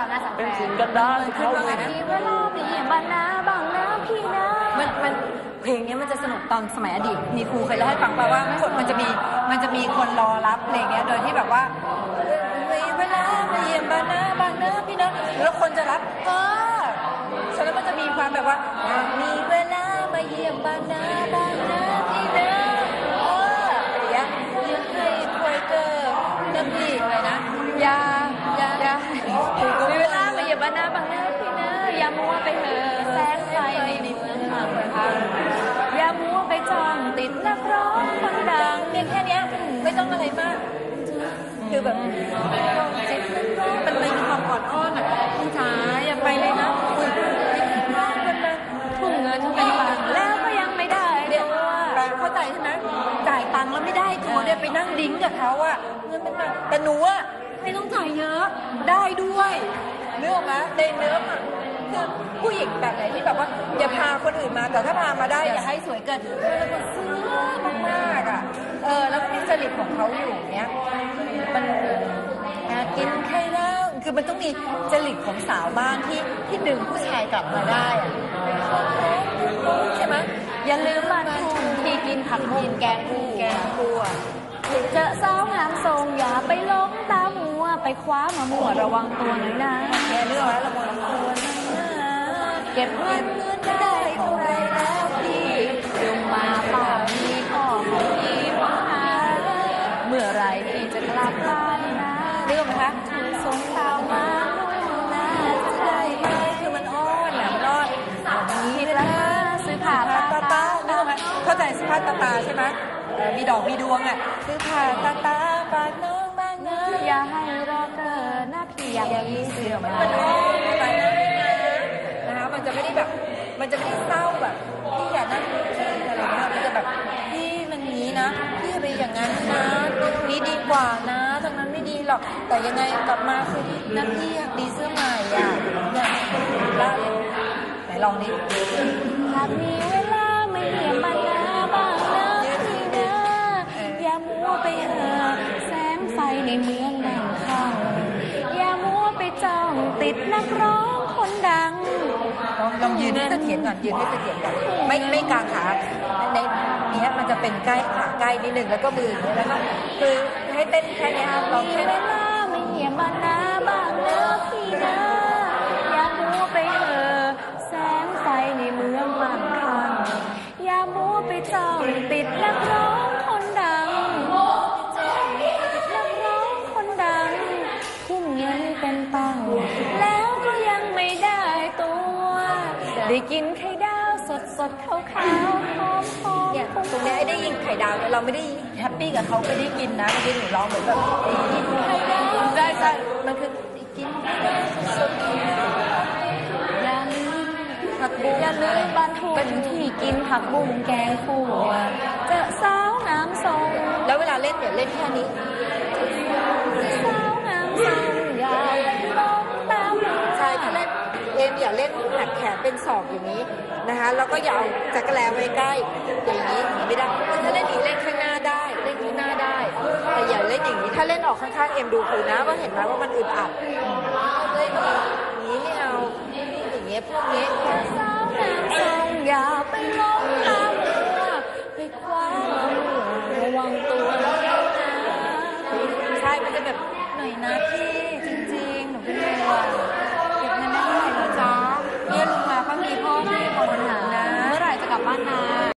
สาวนาสังแพเป็นรสิ่งกันดารที่ขึ้นเขาว่าไงนะมีเวลามีบ้านนะบางนะพี่นะ มันมันเพลงเนี้ยมันจะสนุกตอนสมัยอดีตมีครูเคยเล่าให้ฟังป่าว่าคนมันจะมีมันจะมีคนรอรับเพลงเนี้ยโดยที่แบบว่ามีเวลามาเยี่ยมบ้านนะบางนะพี่นะแล้วคนจะรับเออฉะนั้นมันจะมีความแบบว่าอยากมีเวลามาเยี่ยมบ้านนะบาง นะบางนะพี่นะอย่ามัวไปเถอะแสงไฟในเมืองหางทางอย่ามัวไปจ้องติดนักร้องคนดังเนี่ยแค่เนี้ยไม่ต้องอะไรมาก คือแบบจิตนักร้องมันไม่มีความอ่อนอ้อนอะคุณจ๋าอย่าไปเลยนะคุณร้องคนดังทุ่มเงินเป็นพันแล้วก็ยังไม่ได้เนี่ยแปลเข้าใจใช่ไหมจ่ายตังค์แล้วไม่ได้ตัวเนี่ยไปนั่งดิ้งกับเขาอะเงินเป็นพันแต่หนูอะไม่ต้องจ่ายเยอะได้ด้วย เรื่องไหมในเนื้ออะคือผู้หญิงแบบไหนที่แบบว่าอย่าพาคนอื่นมาแต่ถ้าพามาได้อย่าให้สวยเกินแล้วก็ซื้อมากๆอะเออแล้วมันมีจริตของเขาอยู่เนี้ยมันอยากกินไข่ดาวคือมันต้องมีจริตของสาวบ้างที่ที่ดึงผู้ชายกลับมาได้อะใช่ไหมอย่าลืมมาทุ่งที่กินผักบุ้งแกงปูแกงปูอ่ คว้ามาหมัวระวังตัวหน่อยนะแกเรื่องแล้วละมุนตัวหน่อยนะเก็บเงินเงินได้เท่าไรแล้วพี่ลงมาป่ามีของพี่มาหาเมื่อไรพี่จะกลับบ้านนะเรื่องไหมคะถือสงข่าวมานุ่งนาจะได้ใช่คือมันอ้อนแอะมันอ้อนมีเวลาซื้อผ้าตาตาเรื่องไหมเข้าใจสภาพตาตาใช่ไหมมีดอกมีดวงอะคือผ่าตาตา ยากมีเสื่อมมันอ้อนไปนะนะคะมันจะไม่ได้แบบมันจะไม่ได้เศร้าแบบพี่อย่านั่งคิดอะไรเงี้ยมันจะแบบพี่มันงนี้นะพี่ไปอย่างนั้นนะตรงนี้ดีกว่านะตรงนั้นไม่ดีหรอกแต่ยังไงกลับมาคือนั่นพี่อยากดีเสื้อใหม่อะเนี่ยล่าเลยไหนลองดิหากมีเวลาไม่เยี่ยมบ้านนาบ้างนะพี่นะอย่ามัวไปเห่อแสงไฟในเมืองนั่งข้างอย่ามัวไปจ้อง ติดนักร้องคนดัง ลองลองยืนให้เสถียรก่อนยืนให้เสถียรก่อนไม่ไม่กางขาในเนี้ยมันจะเป็นใกล้ขาใกล้นิดนึงแล้วก็มืออย่างเงี้ยแล้วก็คือให้เต้นแค่เนี้ยลองมีแค่เวนี้ลาไม่เยี่ยมบ้านนาบ้างนะพี่นะอย่ามัวไปเห่อแสงไฟในเมืองมั่งคั่งอย่ามัวไปจ้องติดนักร้อง ได้กินไข่ดาวสดสดๆขาวขาวๆหอมหอมเนี่ยตรงเนี้ยไอ้ได้ยินไข่ดาวเนี่ยเราไม่ได้แฮปปี้กับเขาไม่ได้กินนะเมื่อกี้หนูร้องเหมือนแบบได้กินไข่ดาวใช่ใช่มันคือได้กินไข่ดาวสดๆอย่าลืมผักบุ้งอย่าลืมบ้านทุ่งที่กินผักบุ้งแกงคั่วเจอสาวน้ำทรงแล้วเวลาเล่นเนี่ยเล่นแค่นี้ สาวน้ำทรงอย่าลงตามมาใช่ถ้าเล่นเอ็มอย่าเล่นหักแขน เป็นศอกอย่างนี้นะคะ แล้วก็อย่าเอาจักรแลไว้ใกล้อย่างนี้อย่างนี้ไม่ได้ถ้าเล่นหนี้เล่นข้างหน้าได้เล่นข้างหน้าได้แต่อย่าเล่นอย่างนี้ถ้าเล่นออกข้างๆเอ็มดูคือนะว่าเห็นไหมว่ามันอึดอัดเล่นอย่างนี้ไม่เอาอย่างเงี้ยพวกนี้